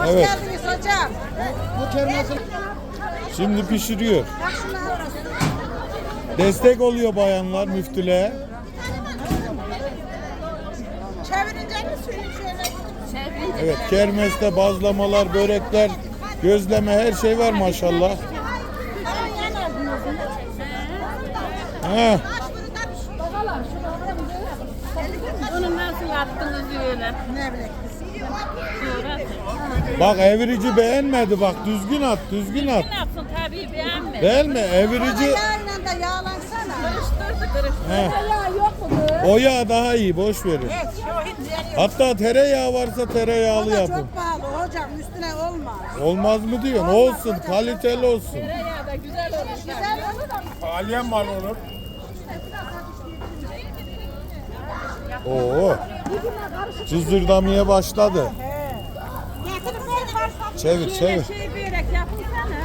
Hoş Evet. geldiniz hocam. Bu kermesi Şimdi pişiriyor. Destek oluyor bayanlar müftülüğe. Çevirince mi suyunu şöyle? Çevirince. Evet kermeste bazlamalar, börekler, gözleme her şey var maşallah. Heh. Onu nasıl yaptınız öyle? Ne bileyim. Bak evirici beğenmedi bak düzgün at düzgün at. Ne yapsın tabii mi? Ama Evirici yağla da yağlansana. Karıştırdı karıştırdı. Heh. o yağ daha iyi boş verin. Evet, şu hiç yani. Hatta tereyağı varsa O tereyağlı da yapın. çok pahalı hocam üstüne olmaz. Olmaz mı diyorsun? Olsun kaliteli olsun. Tereyağı da güzel olur. Güzel olur da Alyen mal olur. Oo. Cızırdamaya başladı. getirip ver var. Çevir çevir. Şey börek yapılsana.